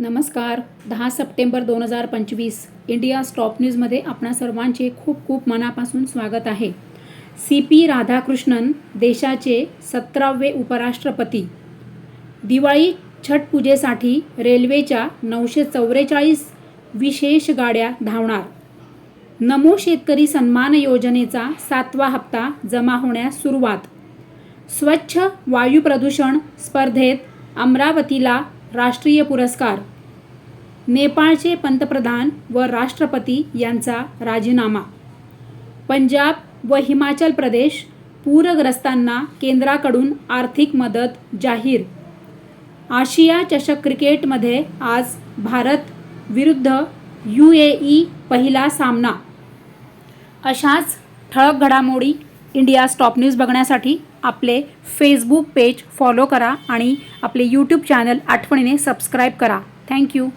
नमस्कार. दहा सप्टेंबर दोन हजार पंचवीस इंडिया स्टॉप न्यूजमध्ये आपणा सर्वांचे खूप खूप मनापासून स्वागत आहे. सी पी राधाकृष्णन देशाचे सतरावे उपराष्ट्रपती. दिवाळी छठ पूजेसाठी रेल्वेच्या नऊशे चौवेचाळीस विशेष गाड्या धावणार. नमो शेतकरी सन्मान योजनेचा सातवा हप्ता जमा होण्यास सुरुवात. स्वच्छ वायू प्रदूषण स्पर्धेत अमरावतीला राष्ट्रीय पुरस्कार. नेपाळचे पंतप्रधान व राष्ट्रपती यांचा राजीनामा. पंजाब व हिमाचल प्रदेश पूरग्रस्तांना केंद्राकडून आर्थिक मदत जाहीर. आशिया चषक क्रिकेटमध्ये आज भारत विरुद्ध यू ए ई पहिला सामना. अशाच ठळक घडामोडी इंडिया स्टॉप न्यूज बघण्यासाठी आपले फेसबुक पेज फॉलो करा आणि आपले यूट्यूब चॅनल आठवणीने सबस्क्राईब करा. Thank you